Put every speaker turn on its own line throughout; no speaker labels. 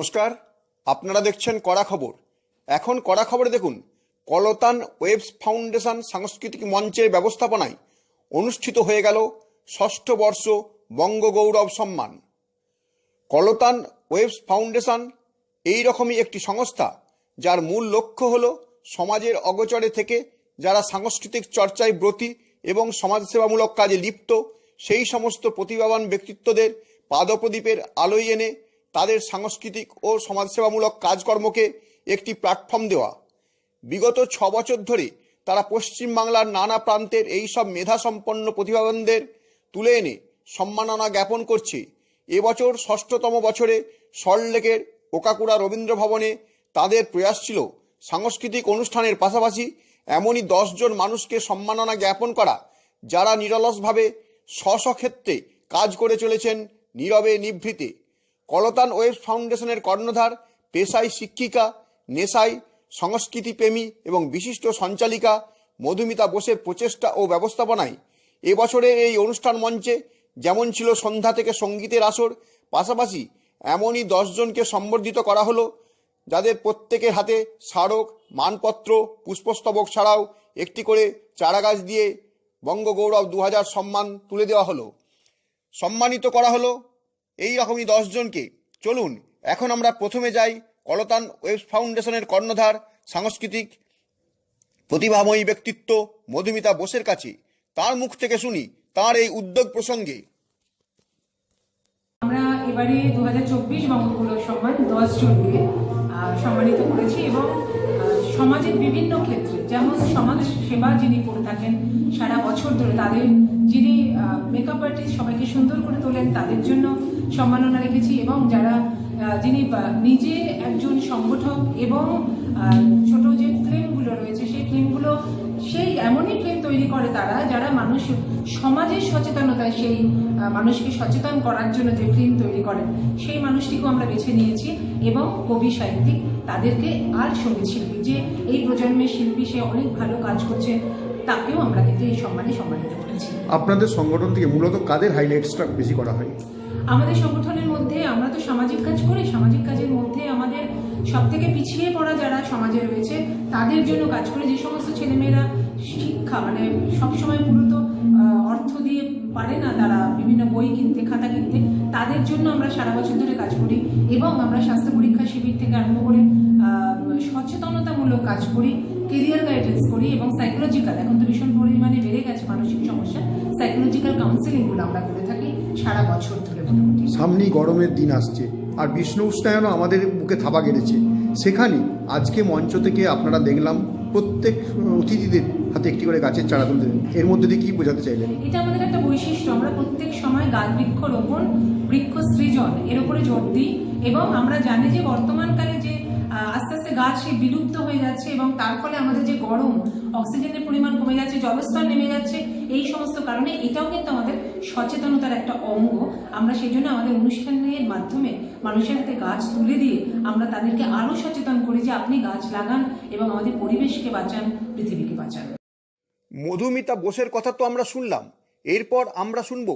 নমস্কার, আপনারা দেখছেন কড়া খবর। এখন কড়া খবরে দেখুন, কলতান ওয়েবস ফাউন্ডেশন সাংস্কৃতিক মঞ্চের ব্যবস্থাপনায় অনুষ্ঠিত হয়ে গেল ষষ্ঠ বর্ষ বঙ্গগৌরব সম্মান। কলতান ওয়েবস ফাউন্ডেশন এই রকমই একটি সংস্থা, যার মূল লক্ষ্য হল সমাজের অগচরে থেকে যারা সাংস্কৃতিক চর্চায় ব্রতী এবং সমাজসেবামূলক কাজে লিপ্ত, সেই সমস্ত প্রতিভাবান ব্যক্তিত্বদের পাদপ্রদীপের আলোয় এনে তাদের সাংস্কৃতিক ও সমাজসেবামূলক কাজকর্মকে একটি প্ল্যাটফর্ম দেওয়া। বিগত ছ বছর ধরে তারা পশ্চিমবাংলার নানা প্রান্তের এই সব মেধাসম্পন্ন প্রতিভাবানদের তুলে এনে সম্মাননা জ্ঞাপন করছে। এবছর ষষ্ঠতম বছরে সল্টলেকের ওকাকুড়া রবীন্দ্র ভবনে তাদের প্রয়াস ছিল সাংস্কৃতিক অনুষ্ঠানের পাশাপাশি এমনই দশজন মানুষকে সম্মাননা জ্ঞাপন করা, যারা নিরলসভাবে স্ব কাজ করে চলেছেন নীরবে নিভৃতে। কলতান ওয়েব ফাউন্ডেশনের কর্ণধার, পেশায় শিক্ষিকা, নেশায় সংস্কৃতিপ্রেমী এবং বিশিষ্ট সঞ্চালিকা মধুমিতা বোসের প্রচেষ্টা ও ব্যবস্থাপনায় এবছরের এই অনুষ্ঠান মঞ্চে যেমন ছিল সন্ধ্যা থেকে সঙ্গীতের আসর, পাশাপাশি এমনই দশজনকে সম্বর্ধিত করা হলো, যাদের প্রত্যেকের হাতে স্মারক, মানপত্র, পুষ্পস্তবক ছাড়াও একটি করে চারাগাছ দিয়ে বঙ্গগৌরব দু হাজার সম্মান তুলে দেওয়া হলো। সম্মানিত করা হলো এই রকমই দশজনকে চলুন এখন আমরা প্রথমে যাই কলতান ওয়েব ফাউন্ডেশনের কর্ণধার সাংস্কৃতিক প্রতিভাময়ী ব্যক্তিত্ব মধুমিতা বোসের কাছে। তার মুখ থেকে শুনি তার এই উদ্যোগ প্রসঙ্গে।
আমরা এবারে দু হাজার চব্বিশ সম্মান দশ জনকে আহ, সম্মানিত করেছি এবং সমাজের বিভিন্ন ক্ষেত্রে যেমন সমাজ সেবা যিনি করে থাকেন সারা বছর ধরে তাদের যিনি মেকআপ আর্টিস্ট সবাইকে সুন্দর করে তোলেন তাদের জন্য সম্মাননা রেখেছি এবং যারা যিনি নিজে একজন সংগঠক এবং ছোট যে ফিল্মগুলো রয়েছে, সেই ফিল্মগুলো, সেই এমনই ফিল্ম তৈরি করে তারা যারা মানুষ সমাজের সচেতনতায় সেই মানুষকে সচেতন করার জন্য যে ফিল্ম তৈরি করেন, সেই মানুষটিকেও আমরা বেছে নিয়েছি এবং কবি সাহিত্যিক তাদেরকে আর সংগীত শিল্পী, যে এই প্রজন্মের শিল্পী সে অনেক ভালো কাজ করছে, তাকেও আমরা কিন্তু এই সম্মানে সম্মানিত করেছি।
আপনাদের সংগঠন থেকে মূলত কাদের হাইলাইটসটা বেশি করা হয়?
আমাদের সংগঠনের মধ্যে আমরা তো সামাজিক কাজ করি, সামাজিক কাজের মধ্যে আমাদের সব থেকে পিছিয়ে পড়া যারা সমাজে রয়েছে, তাদের জন্য কাজ করে যে সমস্ত ছেলেমেয়েরা শিক্ষা মানে সবসময় মূলত অর্থ দিয়ে পারে না তারা বিভিন্ন বই কিনতে, খাতা কিনতে, তাদের জন্য আমরা সারা বছর ধরে কাজ করি এবং আমরা স্বাস্থ্য পরীক্ষা শিবির থেকে আরম্ভ করে সচেতনতামূলক কাজ করি কেরিয়ার গাইডেন্স করি এবং সাইকোলজিক্যাল এখন তো ভীষণ পরিমাণে বেড়ে গেছে মানসিক সমস্যা সাইকোলজিক্যাল কাউন্সিলিংগুলো আমরা করে থাকি। সারা বছর ধরে মোটামুটি।
সামনেই গরমের দিন আসছে। আর বিষ্ণু উষ্ণায়নও আমাদের বুকে থাবা গেড়েছে। সেখানে আজকে মঞ্চ থেকে আপনারা দেখলাম প্রত্যেক অতিথিদের হাতে একটি করে গাছের চারা তুলে দেন এর মধ্যে দিয়ে কি বোঝাতে চাইলেন?
এটা আমাদের একটা বৈশিষ্ট্য। আমরা প্রত্যেক সময় গাছ বৃক্ষ রোপণ বৃক্ষ সৃজন এর উপরে জোর দিই। এবং আমরা জানি যে বর্তমানকালে যে আস্তে গাছ সেই বিলুপ্ত হয়ে যাচ্ছে এবং তার ফলে আমাদের যে গরম, অক্সিজেনের পরিমাণ কমে যাচ্ছে, জলস্তর নেমে যাচ্ছে, এই সমস্ত কারণে এটাও কিন্তু আমাদের সচেতনতার একটা অঙ্গ। আমরা সেই জন্য আমাদের অনুষ্ঠানের মাধ্যমে মানুষের হাতে গাছ তুলে দিয়ে আমরা তাদেরকে আরও সচেতন করি যে আপনি গাছ লাগান এবং আমাদের পরিবেশকে বাঁচান, পৃথিবীকে বাঁচান।
মধুমিতা বোসের কথা তো আমরা শুনলাম। এরপর আমরা শুনব,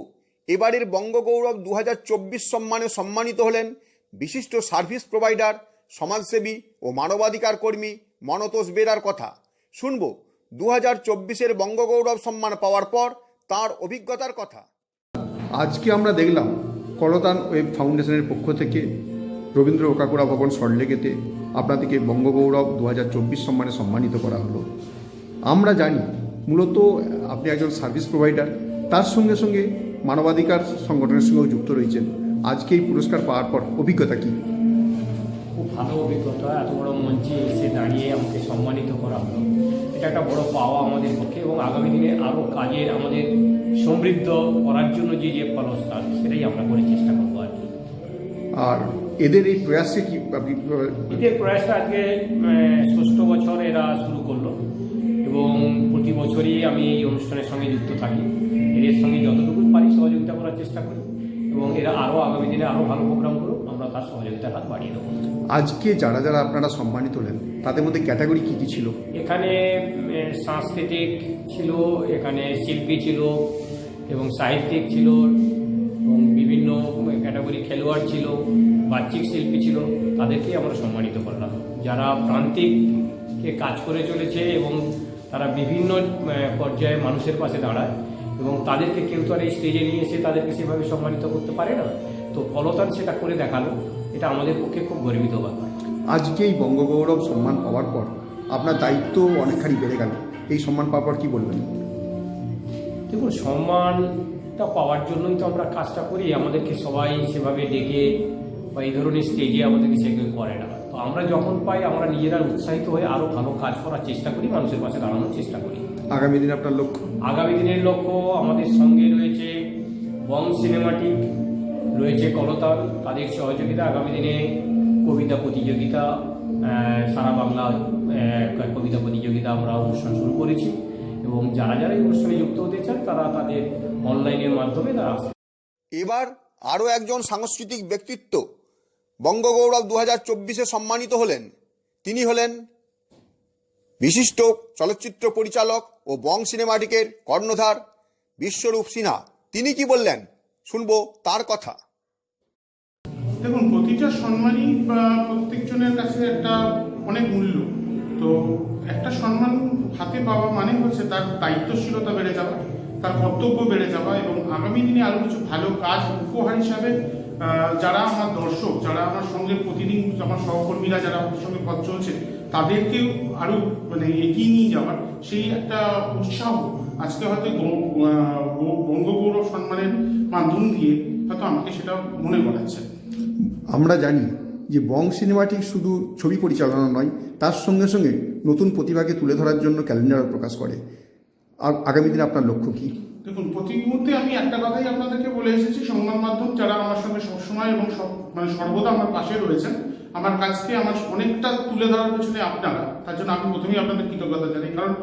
এবারের বঙ্গগৌরব দু হাজার চব্বিশ সম্মানে সম্মানিত হলেন বিশিষ্ট সার্ভিস প্রোভাইডার সমাজসেবী ও মানবাধিকার কর্মী মনতোষ বেরার কথা। শুনব দু হাজার চব্বিশের বঙ্গগৌরব সম্মান পাওয়ার পর তার অভিজ্ঞতার কথা।
আজকে আমরা দেখলাম কলতান ওয়েব ফাউন্ডেশনের পক্ষ থেকে রবীন্দ্র ওকাকুড়া ভবন সল্টলেকেতে আপনাদেরকে বঙ্গগৌরব দু হাজার চব্বিশ সম্মানে সম্মানিত করা হলো। আমরা জানি, মূলত আপনি একজন সার্ভিস প্রোভাইডার, তার সঙ্গে সঙ্গে মানবাধিকার সংগঠনের সঙ্গেও যুক্ত রয়েছেন। আজকে এই পুরস্কার পাওয়ার পর অভিজ্ঞতা কী?
ভালো অভিজ্ঞতা এত বড় মঞ্চে এসে দাঁড়িয়ে আমাকে সম্মানিত করা হলো। এটা একটা বড় পাওয়া আমাদের পক্ষে এবং আগামী দিনে আরও কাজের আমাদের সমৃদ্ধ করার জন্য যে যে পুরস্কার সেটাই আমরা করে চেষ্টা করব আর কি।
আর এদের এই প্রয়াসে কি
এদের প্রয়াসটা আজকে ষষ্ঠ বছর এরা শুরু করল এবং প্রতি বছরই আমি এই অনুষ্ঠানের সঙ্গে যুক্ত থাকি। এদের সঙ্গে যতটুকু পারি সহযোগিতা করার চেষ্টা করি। এবং এরা আরও আগামী দিনে আরও ভালো প্রোগ্রাম করুক আমরা তার সহযোগিতার হাত বাড়িয়ে দেবো।
আজকে যারা যারা আপনারা সম্মানিত হলেন তাদের মধ্যে ক্যাটাগরি কী কী ছিল?
এখানে সাংস্কৃতিক ছিল এখানে শিল্পী ছিল এবং সাহিত্যিক ছিল এবং বিভিন্ন ক্যাটাগরি খেলোয়াড় ছিল বাহ্যিক শিল্পী ছিল তাদেরকে আমরা সম্মানিত করলাম। যারা প্রান্তিককে কাজ করে চলেছে এবং তারা বিভিন্ন পর্যায়ে মানুষের পাশে দাঁড়ায় এবং তাদেরকে কেউ তো আর এই স্টেজে নিয়ে এসে তাদেরকে সেভাবে সম্মানিত করতে পারে না। তো কলতান সেটা করে দেখাল। এটা আমাদের পক্ষে খুব গর্বিত ব্যাপার।
আজকে এই বঙ্গগৌরব সম্মান পাওয়ার পর আপনার দায়িত্ব অনেকখানি বেড়ে গেল। এই সম্মান পাওয়ার পর কী বলবেন?
দেখুন সম্মানটা পাওয়ার জন্যই তো আমরা কাজটা করি। আমাদেরকে সবাই সেভাবে ডেকে বা এই ধরনের স্টেজে আমাদেরকে সে কেউ করে না। তো আমরা যখন পাই আমরা নিজেরা উৎসাহিত হয়ে আরও ভালো কাজ করার চেষ্টা করি মানুষের পাশে দাঁড়ানোর চেষ্টা করি।
আগামী দিনে আপনার লক্ষ্য?
আগামী দিনের লক্ষ্য আমাদের সঙ্গে রয়েছে বং সিনেমাটিক রয়েছে কলতান তাদের সহযোগিতা আগামী দিনে কবিতা প্রতিযোগিতা সারা বাংলা কবিতা প্রতিযোগিতা আমরা অনুষ্ঠান শুরু করেছি। এবং যারা যারা এই অনুষ্ঠানে যুক্ত হতে চান তারা তাদের অনলাইনের মাধ্যমে তারা
এবার আরও একজন সাংস্কৃতিক ব্যক্তিত্ব বঙ্গগৌরব দু হাজার চব্বিশে সম্মানিত হলেন। তিনি হলেন বিশিষ্ট চলচ্চিত্র পরিচালক ও বং সিনেমাটিকের কর্ণধার বিশ্বরূপ সিনহা, তিনি কি বললেন? শুনব তার কথা।
দেখুন, প্রতিটা সম্মানই বা প্রত্যেকজনের কাছে একটা অনেক মূল্য। তো একটা সম্মান হাতে পাওয়া মানে হচ্ছে তার দায়িত্বশীলতা বেড়ে যাওয়া, তার কর্তব্য বেড়ে যাওয়া এবং আগামী দিনে আরও কিছু ভালো কাজ উপহার হিসাবে যারা আমার দর্শক, যারা আমার সঙ্গে প্রতিদিন আমার সহকর্মীরা, যারা আমার সঙ্গে পথ চলছে, তাদেরকেও আরও মানে এগিয়ে নিয়ে যাওয়ার সেই একটা উৎসাহ আজকে হয়তো বঙ্গগৌরব সম্মানের মাধ্যম দিয়ে হয়তো আমাকে সেটা মনে করাচ্ছে।
আমরা জানি যে বং সিনেমাটি শুধু ছবি পরিচালনা নয়, তার সঙ্গে সঙ্গে নতুন প্রতিভাকে তুলে ধরার জন্য ক্যালেন্ডারও প্রকাশ করে। আগামী দিনে আপনার লক্ষ্য কী?
দেখুন, প্রতি মুহূর্তে আমি একটা কথাই আপনাদেরকে বলে এসেছি, সংবাদ মাধ্যম যারা আমার সঙ্গে সবসময় এবং সব মানে সর্বদা আমার পাশে রয়েছেন, আমার কাজকে আমার অনেকটা তুলে ধরার পেছনে আপনারা, তার জন্য আমি প্রথমেই আপনাদের কৃতজ্ঞতা জানাই। কারণ,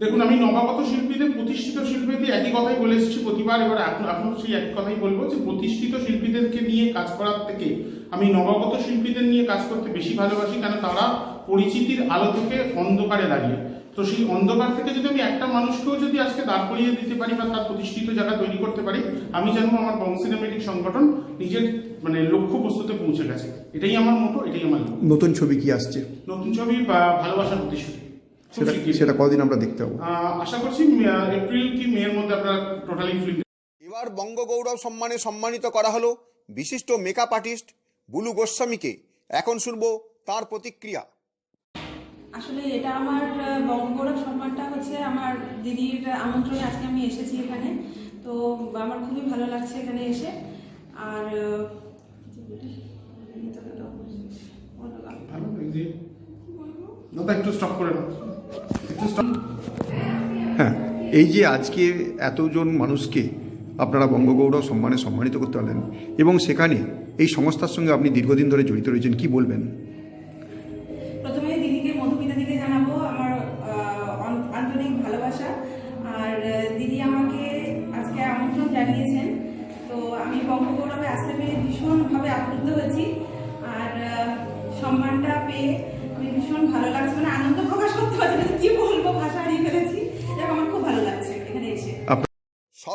দেখুন, আমি নবাগত শিল্পীদের, প্রতিষ্ঠিত শিল্পীদের একই কথাই বলে এসেছি প্রতিবার, এবার এখন এখন সেই একই কথাই বলব যে, প্রতিষ্ঠিত শিল্পীদেরকে নিয়ে কাজ করার থেকে, আমি নবাগত শিল্পীদের নিয়ে কাজ করতে বেশি ভালোবাসি, কেন? তারা পরিচিতির আলো থেকে অন্ধকারে দাঁড়িয়ে। তো সেই অন্ধকার থেকে যদি আমি একটা মানুষকেও যদি আজকে দাঁড় করিয়ে দিতে পারি বা তার প্রতিষ্ঠিত জায়গা তৈরি করতে পারি আমি জানব আমার বংশিনেমেটিক সংগঠন নিজের মানে লক্ষ্য বস্তুতে পৌঁছে গেছে। এটাই আমার মতো এটাই আমার
নতুন ছবি কি আসছে?
নতুন ছবি বা ভালোবাসার প্রতিশ্রুতি।
সেটা সেটা কদিন আমরা দেখতে পাবো।
আহ, আশা করছি এপ্রিল কি মে এর মধ্যে আপনারা টোটালি ফিল্ম
এবার বঙ্গগৌরব সম্মানে সম্মানিত করা হলো বিশিষ্ট মেকআপ আর্টিস্ট বুলু গোস্বামীকে। এখন শুনব তার প্রতিক্রিয়া।
আসলে এটা আমার বঙ্গগৌরব সম্মানটা হচ্ছে আমার দিদির আমন্ত্রণে আজকে আমি এসেছি এখানে। তো আমার খুবই ভালো লাগছে এখানে এসে। আর
হ্যাঁ এই যে আজকে এতজন মানুষকে আপনারা বঙ্গগৌরব সম্মানে সম্মানিত করতে পারলেন এবং সেখানে এই সংস্থার সঙ্গে আপনি দীর্ঘদিন ধরে জড়িত রয়েছেন কি বলবেন?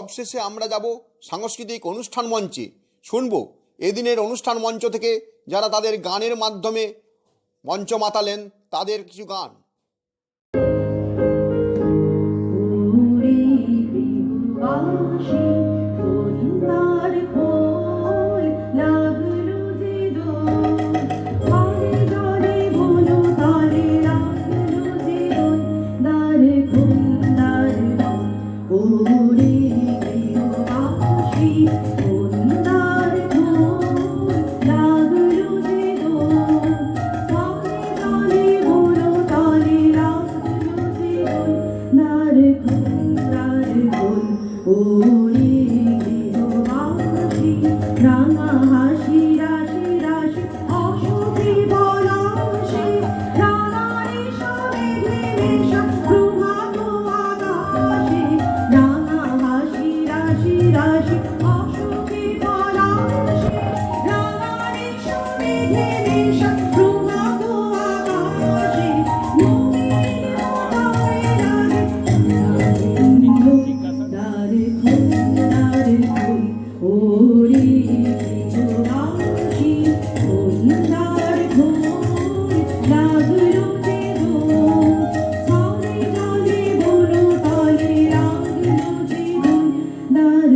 সবশেষে আমরা যাব সাংস্কৃতিক অনুষ্ঠান মঞ্চে। শুনব এদিনের অনুষ্ঠান মঞ্চ থেকে যারা তাদের গানের মাধ্যমে মঞ্চ মাতালেন, তাদের কিছু গান।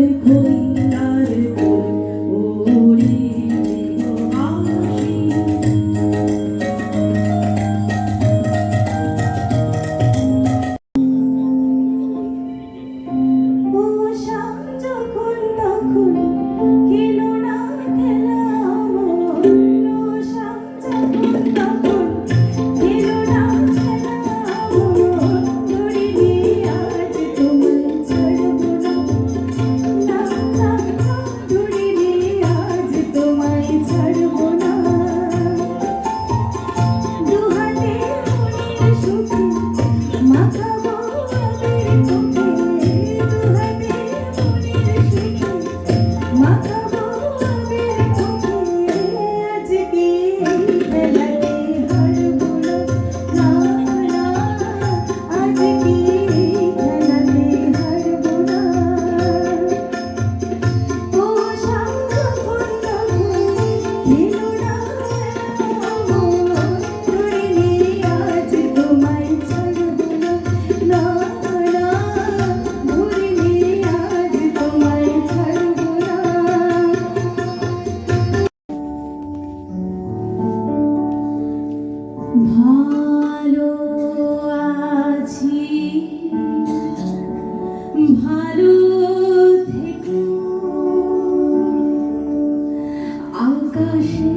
melancholy 可是。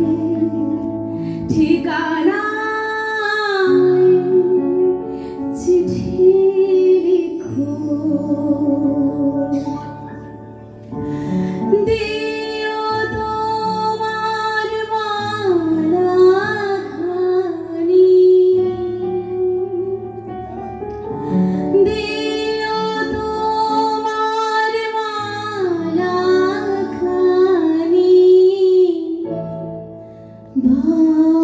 Oh.